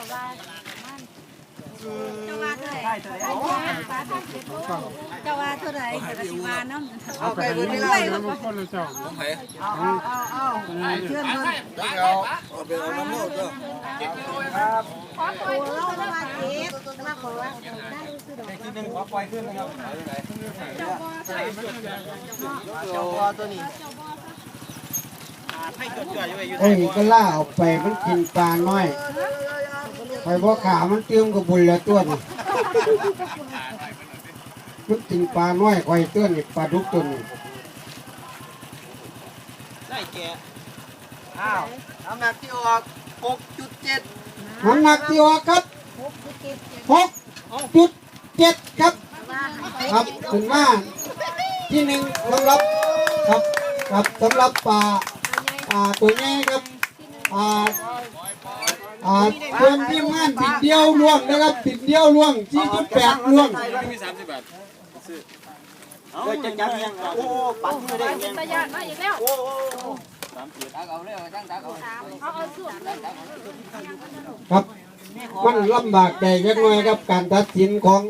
เขาว่าประมาณใช่เท่าไหร่เจ้าว่าเท่าไหร่เจ้าสิว่าน้ำเอาไปบนนี้ด้เลวยยครับคนละเจ้าเอาเอาเอาเอาเชื่อมเลยเอาเอาไปเอาน้ำเล่าเด้อครับขอปล่อยเราละว่าเจ็บมาขอว่าได้คือดอกทีนึงขอปล่อยขึ้นนะครับเจ้าพอตัวนี้โอ้ยก็ล่าออกไปมันกินปลาน้อย ไปเพราะขามันเตรียมกับบุญแล้วตัวนี่มันกินปลาน้อยคอยตัวนี่ปลาดุกตัวนี่ได้แก่อ้าวน้ำหนักที่ออก6.7น้ำหนักที่ออกครับหกจุดเจ็ดครับ ครับถึงมาที่หนึ่งสำหรับครับครับสำหรับปลาอ่าตัวนี้ครับอ่า อ่าเพิ่มทีมงานติดเดียวล่วงนะครับติดเดียวล่วง4.8ล่วงมีสามสิบบาทเดี๋ยวจะจับยังโอ้ปัดมือได้ยังตะยานมาอีกแล้วโอ้ครับมันลำบากใจเล็กน้อยครับการตัดสินของ